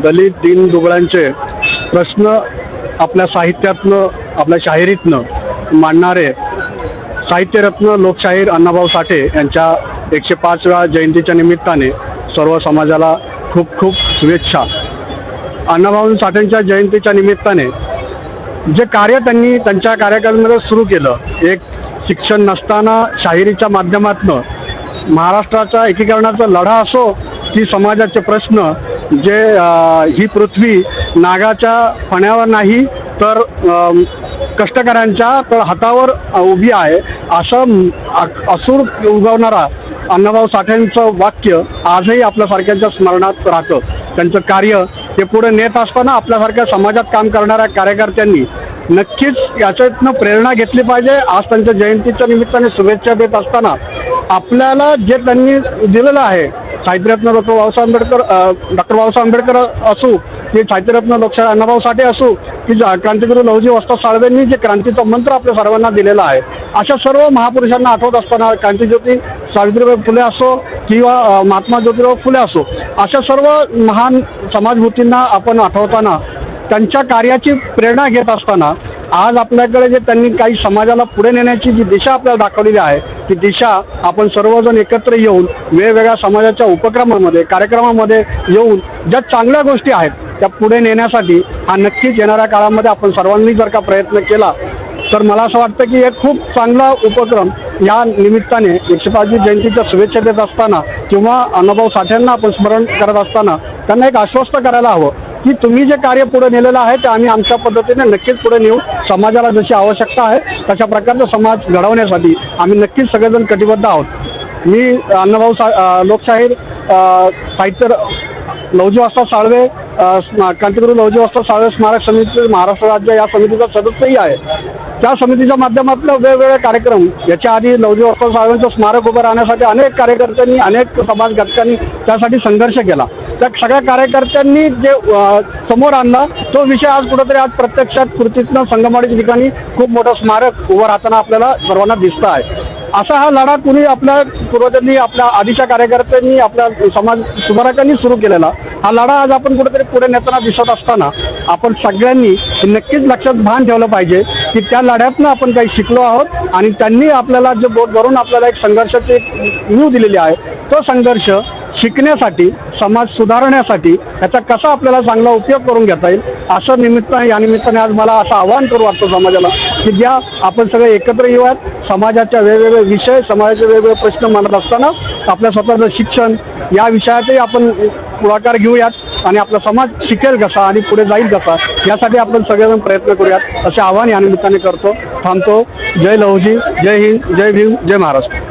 दलित दीन दुबळ्यांचे प्रश्न आपल्या साहित्यातनं आपल्या शाहिरीतनं मांडणारे साहित्यरत्न लोकशाहीर अण्णाभाऊ साठे यांच्या एकशे पाचव्या जयंतीच्या निमित्ताने सर्व समाजाला खूप खूप शुभेच्छा. अण्णाभाऊ साठेंच्या जयंतीच्या निमित्ताने जे कार्य त्यांनी त्यांच्या कार्यकाळामध्ये सुरू केलं एक शिक्षण नसताना शाहिरीच्या माध्यमातनं महाराष्ट्राच्या एकीकरणाचा लढा असो की समाजाचे प्रश्न जे ही पृथ्वी नागाच्या फण्यावर नाही तर कष्टकऱ्यांच्या तर हातावर उभी आहे. असं असूर उगवणारा अण्णाभाऊ साठेंचं वाक्य आजही आपल्यासारख्यांच्या स्मरणात राहतं. त्यांचं कार्य ते पुढे नेत असताना आपल्यासारख्या समाजात काम करणाऱ्या कार्यकर्त्यांनी नक्कीच याच्यातनं प्रेरणा घेतली पाहिजे. आज त्यांच्या जयंतीच्या निमित्ताने शुभेच्छा देत असताना आपल्याला जे त्यांनी दिलेलं आहे साहित्यरत्न डॉक्टर बाबासाहेब आंबेडकर डॉक्टर बाबासाहेब आंबेडकर असू की साहित्यरत्न डॉक्टर अण्णाभाऊ साठे असू की क्रांतिगुरू लवजी वस्ताद साळवेंनी जे क्रांतीचा मंत्र आपल्या सर्वांना दिलेला आहे अशा सर्व महापुरुषांना आठवत असताना क्रांतीज्योती सावित्रीबाई फुले असो किंवा महात्मा ज्योतिराव फुले असो अशा सर्व महान समाजभूतींना आपण आठवताना त्यांच्या कार्याची प्रेरणा घेत असताना आज आपल्याकडे जे त्यांनी काही समाजाला पुढे नेण्याची जी दिशा आपल्याला दाखवलेली आहे ती दिशा आपण सर्वजण एकत्र येऊन वेगवेगळ्या समाजाच्या उपक्रमामध्ये कार्यक्रमामध्ये येऊन ज्या चांगल्या गोष्टी आहेत त्या पुढे नेण्यासाठी हा नक्कीच येणाऱ्या काळामध्ये आपण सर्वांनी जर का प्रयत्न केला तर मला असं वाटतं की एक खूप चांगला उपक्रम या निमित्ताने एकशे पाचवी जयंतीच्या शुभेच्छा देत असताना किंवा अण्णाभाऊ साठ्यांना आपण स्मरण करत असताना त्यांना एक आश्वस्त करायला हवं. की तुम्ही जे कार्य पुढे नेलेलं आहे ते आम्ही आमच्या पद्धतीने नक्कीच पुढे नेऊ समाजाला जशी आवश्यकता आहे तशा प्रकारचा समाज घडवण्यासाठी आम्ही नक्कीच सगळेजण कटिबद्ध आहोत. मी अण्णाभाऊ सा लोकशाहीर साहित्य लवजी वास्ता साळवे अ, क्रांतिगुरू लवजी वास्ता साळवे स्मारक समिती महाराष्ट्र राज्य या समितीचा सदस्यही आहे. त्या समितीच्या माध्यमातून वेगवेगळे कार्यक्रम याच्या आधी लवजी वास्ता साळवेंचं स्मारक उभं राहण्यासाठी अनेक कार्यकर्त्यांनी अनेक समाज घटकांनी त्यासाठी संघर्ष केला. त्या सगळ्या कार्यकर्त्यांनी जे समोर आणला तो विषय आज कुठंतरी आज प्रत्यक्षात कृतीतनं संगमवाडी ठिकाणी खूप मोठं स्मारक उभं राहताना आपल्याला सर्वांना दिसतं आहे. असा हा लढा कुणी आपल्या पूर्वजांनी आपल्या आधीच्या कार्यकर्त्यांनी आपल्या समाज सुधारकांनी सुरू केलेला हा लढा आज आपण कुठेतरी पुढे नेताना दिसत असताना आपण सगळ्यांनी नक्कीच लक्षात भान ठेवलं पाहिजे की त्या लढ्यातनं आपण काही शिकलो आहोत आणि त्यांनी आपल्याला जे बोट भरून आपल्याला एक संघर्षाची एक न्यू दिलेली आहे. तो संघर्ष शिकण्यासाठी समाज सुधारण्यासाठी याचा कसा आपल्याला चांगला उपयोग करून घेता येईल असं निमित्त या निमित्ताने आज मला असं आवाहन करू वाटतं समाजाला की ज्या आपण सगळे एकत्र येऊयात समाजाच्या वेगवेगळे विषय समाजाचे वेगवेगळे प्रश्न मांडत असताना आपल्या स्वतःचं शिक्षण या विषयातही आपण पुढाकार घेऊयात आणि आपला समाज शिकेल कसा आणि पुढे जाईल कसा यासाठी आपण सगळेजण प्रयत्न करूयात असे आवाहन या निमित्ताने करतो. थांबतो. जय लहुजी जय हिंद जय भीम जय महाराष्ट्र.